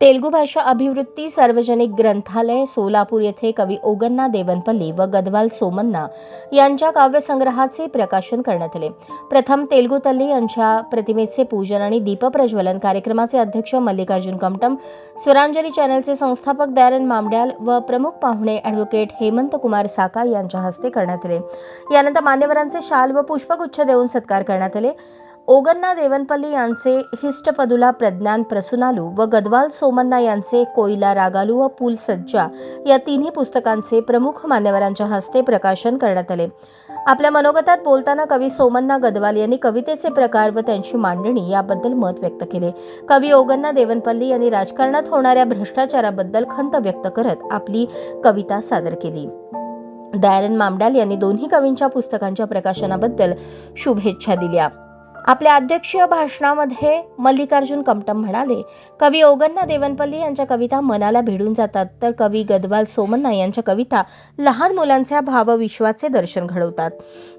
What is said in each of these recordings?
तेलुगू भाषा अभिवृत्ती सार्वजनिक ग्रंथालय सोलापूर येथे कवी ओगन्ना देवनपल्ली व गदवाल सोमन्ना यांच्या काव्यसंग्रहाचे प्रकाशन करण्यात आले. प्रथम तेलुगू तल्ली यांच्या प्रतिमेचे पूजन आणि दीपप्रज्वलन कार्यक्रमाचे अध्यक्ष मल्लिकार्जुन कमटम स्वरांजली चॅनलचे संस्थापक दयानंद मामड्याल व प्रमुख पाहुणे ॲडव्होकेट हेमंत कुमार साका यांच्या हस्ते करण्यात आले. यानंतर मान्यवरांचे शाल व पुष्पगुच्छ देऊन सत्कार करण्यात आले. ओगन्ना देवनपल्ली यांचे हिष्टपदुला प्रज्ञान प्रसुनालू व गदवाल सोमन्ना यांचे कोयला रागालू व पूल सज्जा या तिन्ही पुस्तकांचे प्रमुख मान्यवरांच्या हस्ते प्रकाशन करण्यात आले. आपल्या मनोगतात बोलताना कवी सोमन्ना गदवाल यांनी कवितेचे प्रकार व त्यांची मांडणी याबद्दल मत व्यक्त केले. कवी ओगन्ना देवनपल्ली यांनी राजकारणात होणाऱ्या भ्रष्टाचाराबद्दल खंत व्यक्त करत आपली कविता सादर केली. दयानंद मामडाल यांनी दोन्ही कवींच्या पुस्तकांच्या प्रकाशनाबद्दल शुभेच्छा दिल्या. आपल्या अध्यक्षीय भाषणामध्ये मल्लिकार्जुन कमटम म्हणाले कवी ओगन्ना देवनपल्ली यांच्या कविता मनाला भिडून जातात तर कवी गदवाल सोमन्ना यांच्या कविता लहान मुलांच्या भावविश्वाचे दर्शन घडवतात.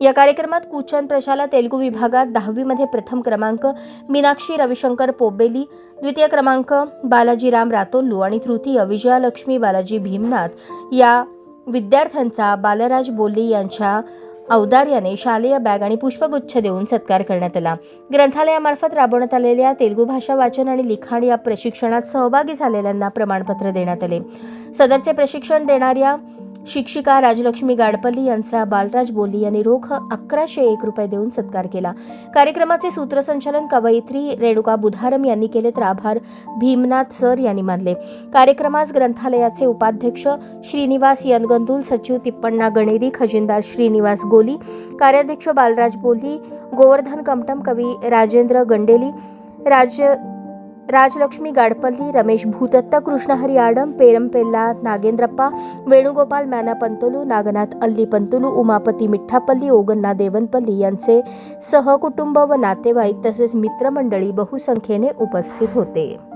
या कार्यक्रमात कुचन प्रशाला तेलुगू विभागात दहावीमध्ये प्रथम क्रमांक मीनाक्षी रविशंकर पोबेली द्वितीय क्रमांक बालाजीराम रातोल्लू आणि तृतीय विजयालक्ष्मी बालाजी भीमनाथ या विद्यार्थ्यांचा बालराज बोले यांच्या औदार्याने शालेय बॅग आणि पुष्पगुच्छ देऊन सत्कार करण्यात आला. ग्रंथालयामार्फत राबवण्यात आलेल्या तेलुगू भाषा वाचन आणि लिखाण या प्रशिक्षणात सहभागी झालेल्यांना प्रमाणपत्र देण्यात आले. सदरचे प्रशिक्षण देणाऱ्या शिक्षिका राजलक्ष्मी गाडपल्ली यांचा बालराज बोली यांनी रोख अकराशे एक रुपये देऊन सत्कार केला. कार्यक्रमाचे सूत्रसंचालन कवयित्री रेणुका बुधारम यांनी केले तर आभार भीमनाथ सर यांनी मानले. कार्यक्रमास ग्रंथालयाचे उपाध्यक्ष श्रीनिवास यनगंदुल सचिव तिप्पण्णा गणेरी खजिनदार श्रीनिवास गोली कार्याध्यक्ष बालराज बोली गोवर्धन कमटम कवी राजेंद्र गंडेली राज राजलक्ष्मी गाडपल्ली रमेश भूदत्त कृष्णहरी आडम पेरंपेल्ला नागेंद्रप्पा वेणुगोपाल मॅना पंतोलू नागनाथ अल्ली पंतोलू उमापती मिठ्ठापल्ली ओगन्ना देवनपल्ली यांचे सहकुटुंब व नातेवाईक तसेच मित्रमंडळी बहुसंख्येने उपस्थित होते.